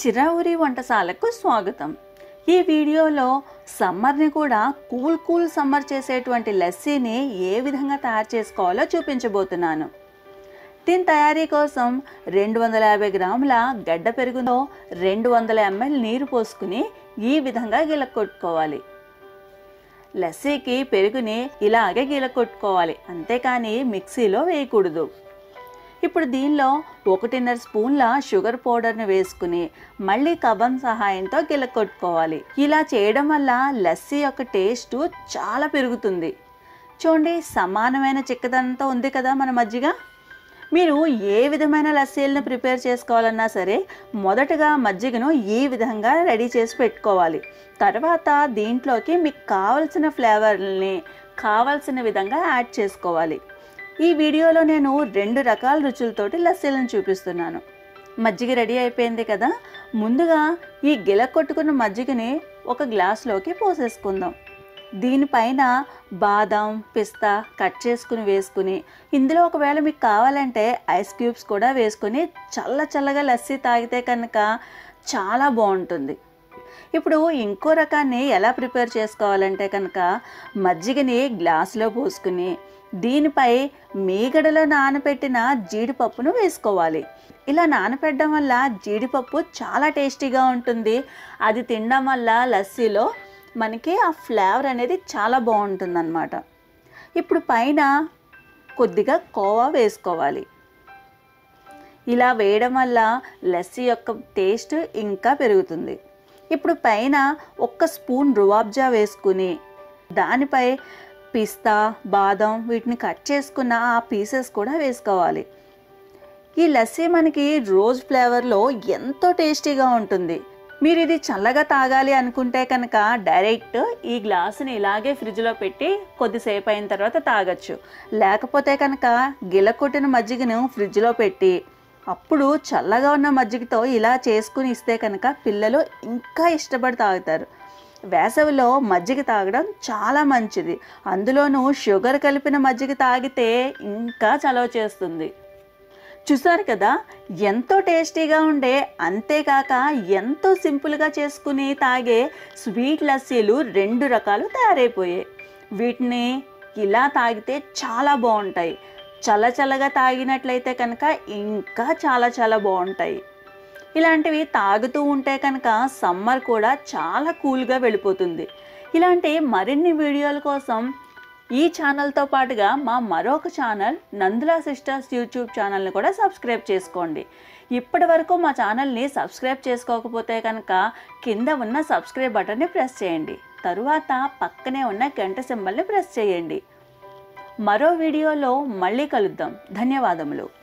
చిరావురి వంటశాలకు స్వాగతం. ఈ వీడియోలో సమ్మర్ని కూడా కూల్ కూల్ సమ్మర్ చేసేటువంటి లస్సీని ఏ విధంగా తయారు చేసుకోవాలో చూపించబోతున్నాను. దీని తయారీ కోసం రెండు వందల యాభై గ్రాముల గడ్డ పెరుగులో రెండు వందల ఎంఎల్ నీరు పోసుకుని ఈ విధంగా గిలకొట్టుకోవాలి. లస్సీకి పెరుగుని ఇలాగే గిలకొట్టుకోవాలి. అంతేకాని మిక్సీలో వేయకూడదు. ఇప్పుడు దీనిలో ఒకటిన్నర స్పూన్ల షుగర్ పౌడర్ని వేసుకుని మళ్ళీ కబం సహాయంతో గిలకొట్టుకోవాలి ఇలా చేయడం వల్ల లస్సీ యొక్క టేస్ట్ చాలా పెరుగుతుంది. చూడండి సమానమైన చిక్కదనంతో ఉంది కదా మన మజ్జిగ. మీరు ఏ విధమైన లస్సీలను ప్రిపేర్ చేసుకోవాలన్నా సరే మొదటగా మజ్జిగను ఈ విధంగా రెడీ చేసి పెట్టుకోవాలి. తర్వాత దీంట్లోకి మీకు కావలసిన ఫ్లేవర్ని కావలసిన విధంగా యాడ్ చేసుకోవాలి. ఈ వీడియోలో నేను రెండు రకాల రుచులతోటి లస్సీలను చూపిస్తున్నాను. మజ్జిగ రెడీ అయిపోయింది కదా? ముందుగా ఈ గిల కొట్టుకున్న మజ్జిగని ఒక గ్లాస్లోకి పోసేసుకుందాం. దీనిపైన బాదం పిస్తా కట్ చేసుకుని వేసుకుని ఇందులో ఒకవేళ మీకు కావాలంటే ఐస్ క్యూబ్స్ కూడా వేసుకొని చల్ల చల్లగా లస్సీ తాగితే కనుక చాలా బాగుంటుంది. ఇప్పుడు ఇంకో రకాన్ని ఎలా ప్రిపేర్ చేసుకోవాలంటే కనుక మజ్జిగని గ్లాసులో పోసుకుని దీనిపై మీగడలో నానబెట్టిన జీడిపప్పును వేసుకోవాలి. ఇలా నానపెట్టడం వల్ల జీడిపప్పు చాలా టేస్టీగా ఉంటుంది. అది తినడం వల్ల లస్సీలో మనకి ఆ ఫ్లేవర్ అనేది చాలా బాగుంటుందన్నమాట. ఇప్పుడు పైన కొద్దిగా కోవా వేసుకోవాలి. ఇలా వేయడం వల్ల లస్సీ యొక్క టేస్ట్ ఇంకా పెరుగుతుంది. ఇప్పుడు పైన ఒక్క స్పూన్ రువాబ్జా వేసుకుని దానిపై పిస్తా బాదం వీటిని కట్ చేసుకున్న ఆ పీసెస్ కూడా వేసుకోవాలి. ఈ లస్సీ మనకి రోజ్ ఫ్లేవర్లో ఎంతో టేస్టీగా ఉంటుంది. మీరు ఇది చల్లగా తాగాలి అనుకుంటే కనుక డైరెక్ట్ ఈ గ్లాసుని ఇలాగే ఫ్రిడ్జ్లో పెట్టి కొద్దిసేపు అయిన తర్వాత తాగొచ్చు. లేకపోతే కనుక గిలకొట్టిన మజ్జిగను ఫ్రిడ్జ్లో పెట్టి అప్పుడు చల్లగా ఉన్న మజ్జిగతో ఇలా చేసుకుని ఇస్తే కనుక పిల్లలు ఇంకా ఇష్టపడి తాగుతారు. వేసవిలో మజ్జిగ తాగడం చాలా మంచిది. అందులోనూ షుగర్ కలిపిన మజ్జిగ తాగితే ఇంకా చలవ చేస్తుంది. చూసారు కదా ఎంతో టేస్టీగా ఉండే అంతేకాక ఎంతో సింపుల్గా చేసుకుని తాగే స్వీట్ లస్సీలు రెండు రకాలు తయారైపోయాయి. వీటిని ఇలా తాగితే చాలా బాగుంటాయి. చల్ల చల్లగా తాగినట్లయితే కనుక ఇంకా చాలా చాలా బాగుంటాయి. ఇలాంటివి తాగుతూ ఉంటే కనుక సమ్మర్ కూడా చాలా కూల్గా వెళ్ళిపోతుంది. ఇలాంటి మరిన్ని వీడియోల కోసం ఈ ఛానల్తో పాటుగా మా మరొక ఛానల్ నందులా సిస్టర్స్ యూట్యూబ్ ఛానల్ని కూడా సబ్స్క్రైబ్ చేసుకోండి. ఇప్పటి వరకు మా ఛానల్ని సబ్స్క్రైబ్ చేసుకోకపోతే కనుక కింద ఉన్న సబ్స్క్రైబ్ బటన్ని ప్రెస్ చేయండి. తరువాత పక్కనే ఉన్న గంట సింబల్ని ప్రెస్ చేయండి. మరో వీడియోలో మళ్ళీ కలుద్దాం. ధన్యవాదములు.